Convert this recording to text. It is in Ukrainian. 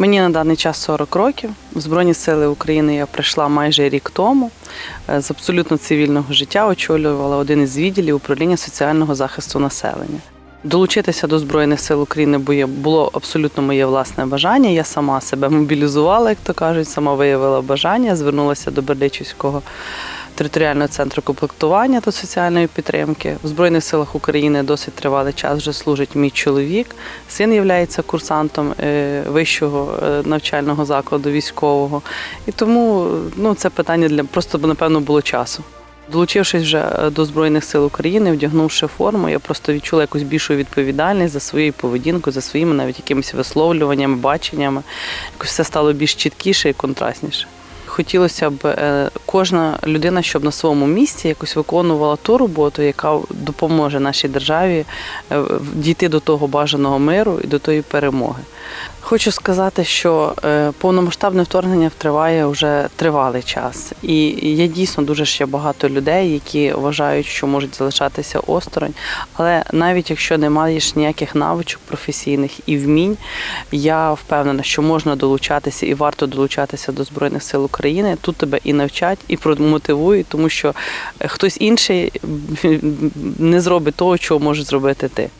Мені на даний час 40 років. В Збройні Сили України я прийшла майже рік тому. Е, З абсолютно цивільного життя очолювала один із відділів управління соціального захисту населення. Долучитися до Збройних сил України було абсолютно моє власне бажання. Я сама себе мобілізувала, як то кажуть, сама виявила бажання, звернулася до Бердичівського територіального центру комплектування та соціальної підтримки. В Збройних силах України досить тривалий час вже служить мій чоловік. Син є курсантом е, вищого е, навчального закладу військового. І тому ну, це питання для просто напевно було часу. Долучившись вже е, до Збройних сил України, вдягнувши форму, я просто відчула якусь більшу відповідальність за своєю поведінкою, за своїми навіть якимись висловлюваннями, баченнями. Якось все стало більш чіткіше і контрастніше. Хотілося б е, кожна людина, щоб на своєму місці якось виконувала ту роботу, яка допоможе нашій державі е, дійти до того бажаного миру і до тої перемоги. Хочу сказати, що е, повномасштабне вторгнення триває вже тривалий час, і є дійсно дуже ще багато людей, які вважають, що можуть залишатися осторонь. Але навіть якщо не маєш ніяких навичок професійних і вмінь, я впевнена, що можна долучатися і варто долучатися до Збройних сил України. Тут тебе і навчать, і промотивують, тому що е, хтось інший не зробить того, чого може зробити ти.